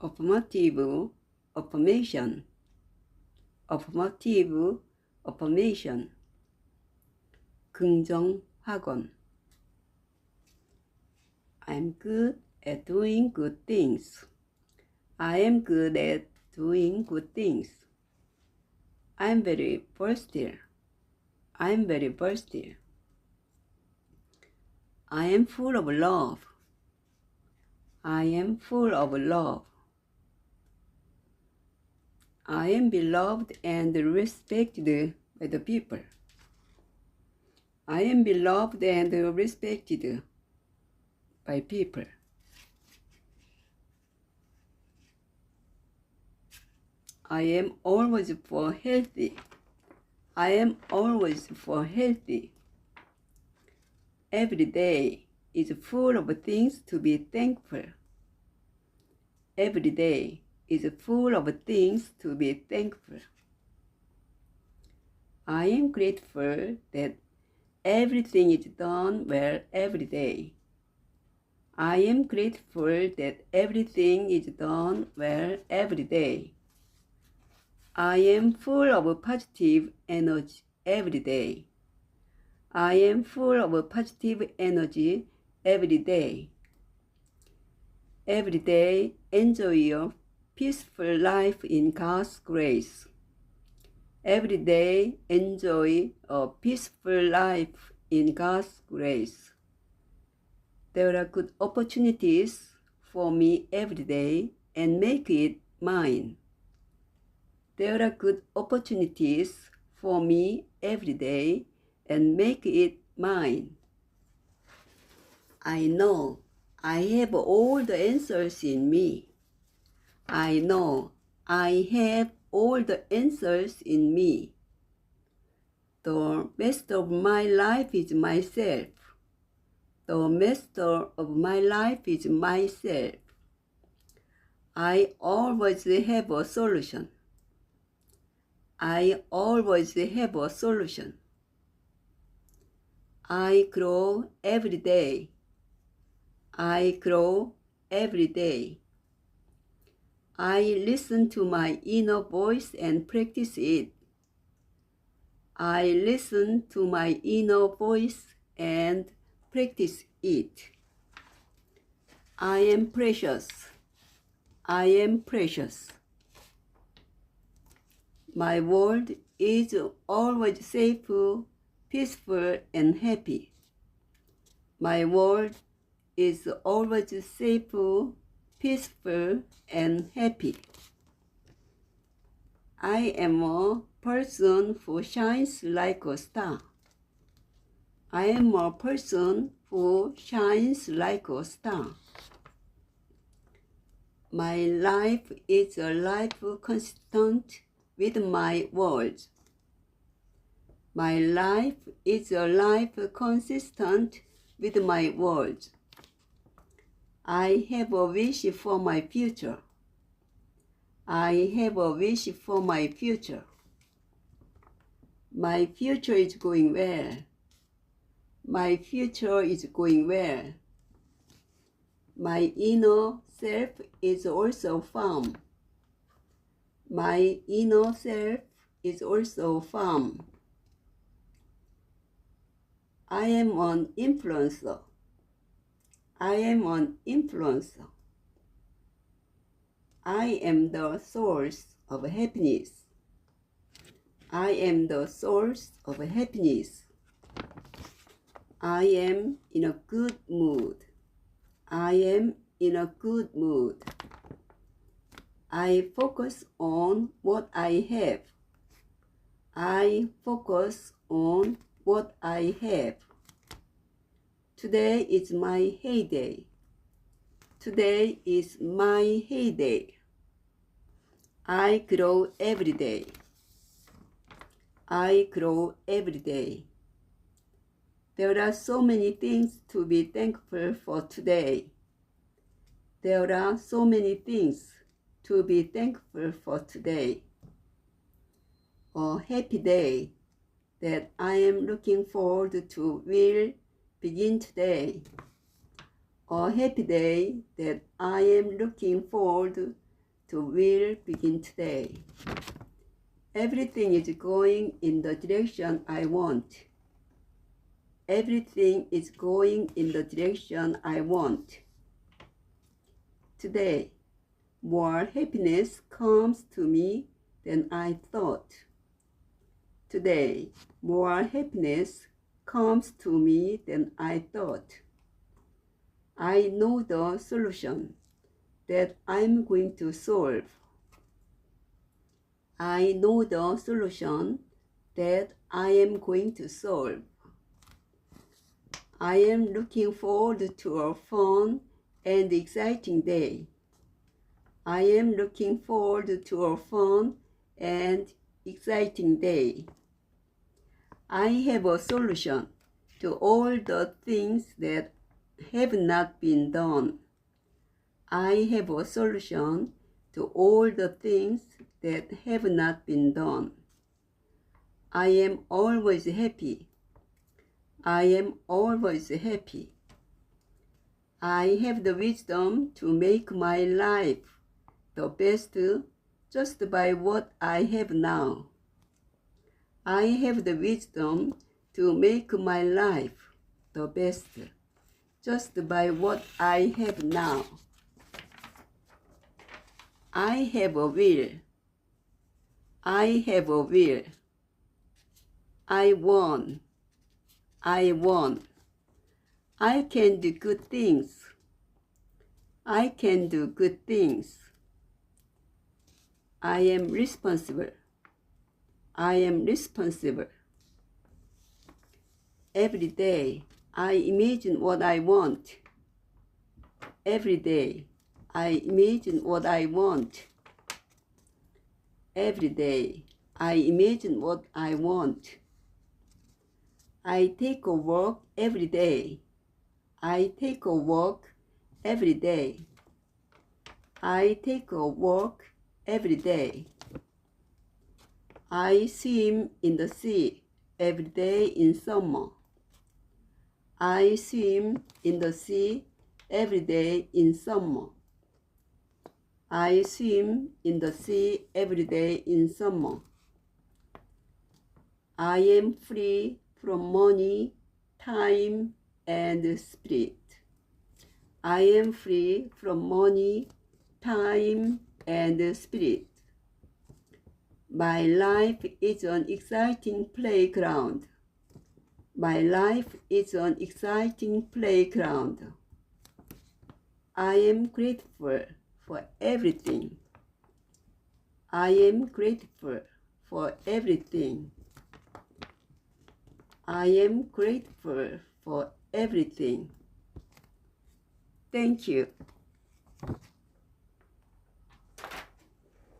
affirmative affirmation affirmative affirmation 긍정 확언 I'm good at doing good things. I am good at doing good things. I'm very versatile. I'm very versatile. I am full of love. I am full of love. I am beloved and respected by the people. I am beloved and respected by people. I am always for healthy. I am always for healthy. Every day is full of things to be thankful. Every day is full of things to be thankful. I am grateful that everything is done well every day. I am grateful that everything is done well every day. I am full of positive energy every day. I am full of positive energy every day. Every day, enjoy your peaceful life in God's grace. Every day, enjoy a peaceful life in God's grace. There are good opportunities for me every day and make it mine. There are good opportunities for me every day and make it mine. I know I have all the answers in me. I know I have all the answers in me. The master of my life is myself. The master of my life is myself. I always have a solution. I always have a solution. I grow every day. I grow every day. I listen to my inner voice and practice it. I listen to my inner voice and practice it. I am precious. I am precious. My world is always safe, peaceful, and happy. My world is always safe, peaceful, and happy. I am a person who shines like a star. I am a person who shines like a star. My life is a life consistent with my words. My life is a life consistent with my words. I have a wish for my future. I have a wish for my future. My future is going well. My future is going well. My inner self is also firm. My inner self is also firm. I am an influencer. I am an influencer. I am the source of happiness. I am the source of happiness. I am in a good mood. I am in a good mood. I focus on what I have. I focus on what I have. Today is my heyday. Today is my heyday. I grow every day. I grow every day. There are so many things to be thankful for today. There are so many things to be thankful for today. A happy day that I am looking forward to will begin today. A happy day that I am looking forward to will begin today. Everything is going in the direction I want. Everything is going in the direction I want. Today, more happiness comes to me than I thought. Today, more happiness comes to me than I thought. I know the solution that I'm going to solve. I know the solution that I am going to solve. I am looking forward to a fun and exciting day. I am looking forward to a fun and exciting day. I have a solution to all the things that have not been done. I have a solution to all the things that have not been done. I am always happy. I am always happy. I have the wisdom to make my life the best just by what I have now. I have the wisdom to make my life the best just by what I have now. I have a will. I have a will. I won. I won. I can do good things. I can do good things. I am responsible. I am responsible. Every day, I imagine what I want. Every day, I imagine what I want. Every day, I imagine what I want. I take a walk every day. I take a walk every day. I take a walk every day. I swim in the sea every day in summer. I swim in the sea every day in summer. I swim in the sea every day in summer. I am free from money, time, and spirit. I am free from money, time, and spirit. My life is an exciting playground. My life is an exciting playground. I am grateful for everything. I am grateful for everything. I am grateful for everything. Thank you.